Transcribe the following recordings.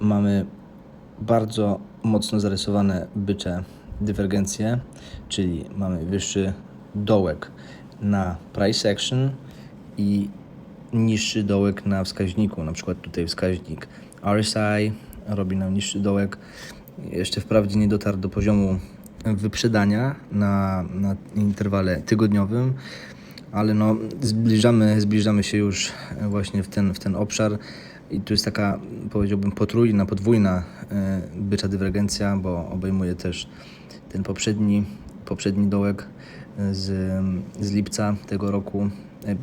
mamy bardzo mocno zarysowane bycze dywergencje, czyli mamy wyższy dołek na price action i niższy dołek na wskaźniku. Na przykład tutaj wskaźnik RSI robi nam niższy dołek. Jeszcze wprawdzie nie dotarł do poziomu wyprzedania na, na interwale tygodniowym, ale no zbliżamy, zbliżamy się już właśnie w ten, w ten obszar i tu jest taka powiedziałbym potrójna, podwójna e, bycza dywergencja, bo obejmuje też ten poprzedni, poprzedni dołek e, z, z lipca tego roku, e,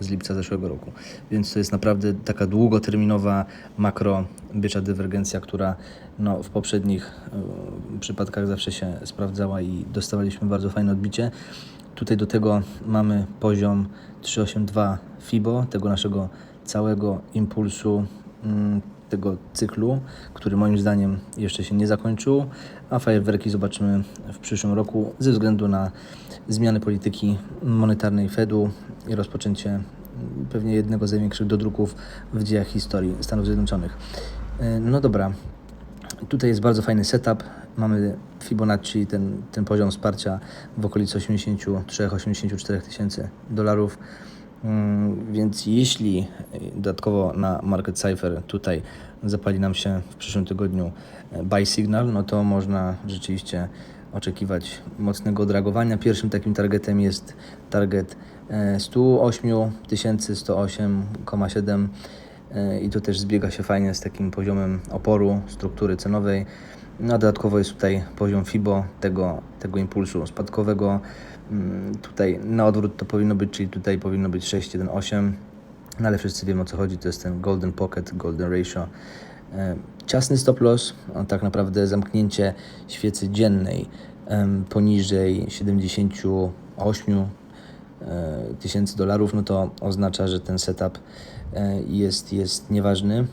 z lipca zeszłego roku. Więc to jest naprawdę taka długoterminowa makro bycza dywergencja, która no, w poprzednich przypadkach zawsze się sprawdzała i dostawaliśmy bardzo fajne odbicie. Tutaj do tego mamy poziom 382 FIBO, tego naszego całego impulsu mm, tego cyklu, który moim zdaniem jeszcze się nie zakończył, a fajerwerki zobaczymy w przyszłym roku ze względu na zmiany polityki monetarnej Fedu i rozpoczęcie mm, pewnie jednego z największych dodruków w dziejach historii Stanów Zjednoczonych. E, No dobra, Tutaj jest bardzo fajny setup. Mamy Fibonacci, ten, ten poziom wsparcia w okolicy 83-84 tysięcy dolarów. Mm, Więc jeśli dodatkowo na Market Cypher tutaj zapali nam się w przyszłym tygodniu e, buy signal, no to można rzeczywiście oczekiwać mocnego odreagowania. Pierwszym takim targetem jest target e, 108 108,7 E, i to też zbiega się fajnie z takim poziomem oporu struktury cenowej. No a dodatkowo jest tutaj poziom FIBO tego, tego impulsu spadkowego. Mm, Tutaj na odwrót to powinno być, czyli tutaj powinno być 6,18. No ale wszyscy wiemy o co chodzi, to jest ten golden pocket, golden ratio. E, Ciasny stop loss, tak naprawdę zamknięcie świecy dziennej poniżej 78 e, tysięcy dolarów, no to oznacza, że ten setup e, jest, jest nieważny.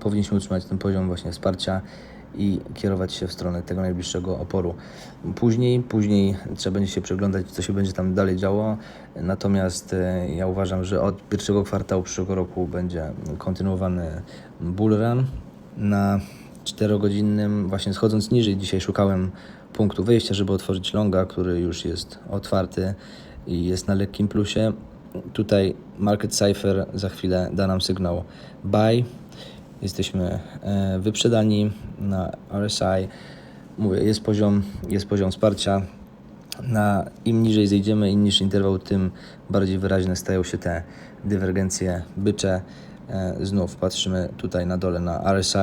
Powinniśmy utrzymać ten poziom właśnie wsparcia i kierować się w stronę tego najbliższego oporu. Później, później trzeba będzie się przeglądać, co się będzie tam dalej działo. Natomiast e, ja uważam, że od pierwszego kwartału przyszłego roku będzie kontynuowany bull run na 4-godzinnym, właśnie schodząc niżej, dzisiaj szukałem punktu wyjścia, żeby otworzyć longa, który już jest otwarty i jest na lekkim plusie. Tutaj Market Cypher za chwilę da nam sygnał buy. Jesteśmy e, wyprzedani na RSI. Mówię, jest poziom, jest poziom wsparcia. Na im niżej zejdziemy, im niższy interwał, tym bardziej wyraźne stają się te dywergencje bycze. E, Znów patrzymy tutaj na dole na RSI.